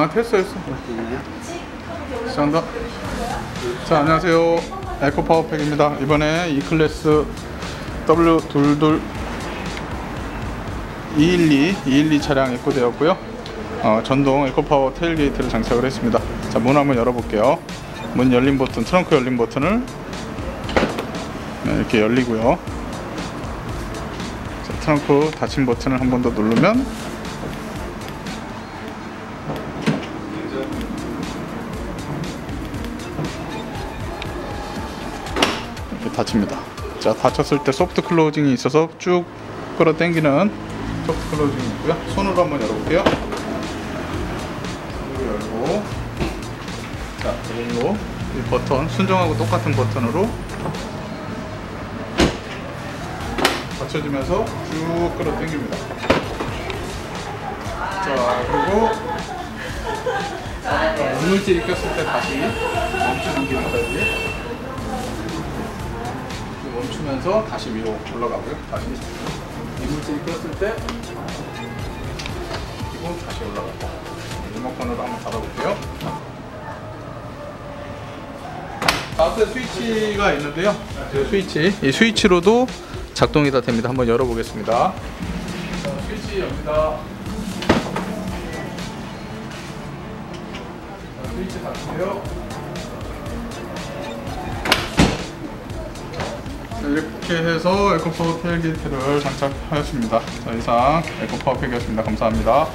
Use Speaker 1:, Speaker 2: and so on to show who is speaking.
Speaker 1: 아 됐어 됐어. 시작한다. 자 안녕하세요. 에코 파워팩입니다. 이번에 E 클래스 W22 212 212 차량 입고되었고요. 어, 전동 에코파워 테일게이트를 장착을 했습니다. 자문 한번 열어볼게요. 문 열린 버튼 트렁크 열린 버튼을 네, 이렇게 열리고요. 자, 트렁크 닫힌 버튼을 한 번 더 누르면 이렇게 닫힙니다. 자, 닫혔을 때 소프트 클로징이 있어서 쭉 끌어 당기는 소프트 클로징이 있고요. 손으로 한번 열어볼게요. 열고, 자, 이걸로 이 버튼, 순정하고 똑같은 버튼으로 받쳐주면서 쭉 끌어 당깁니다. 자, 그리고 이물질이 꼈을 때 다시 멈추면서 다시 위로 올라가고요. 다시 이물질이 꼈을 때 그리고 다시 올라가고 리모컨으로 한번 닫아볼게요. 앞에 스위치가 있는데요. 이 스위치, 이 스위치로도 작동이 다 됩니다. 한번 열어보겠습니다. 자, 스위치 엽니다. 자, 스위치 닫고요. 이렇게 해서 에코파워 테일게이트를 장착하였습니다. 자, 이상 에코파워 팩이었습니다. 감사합니다.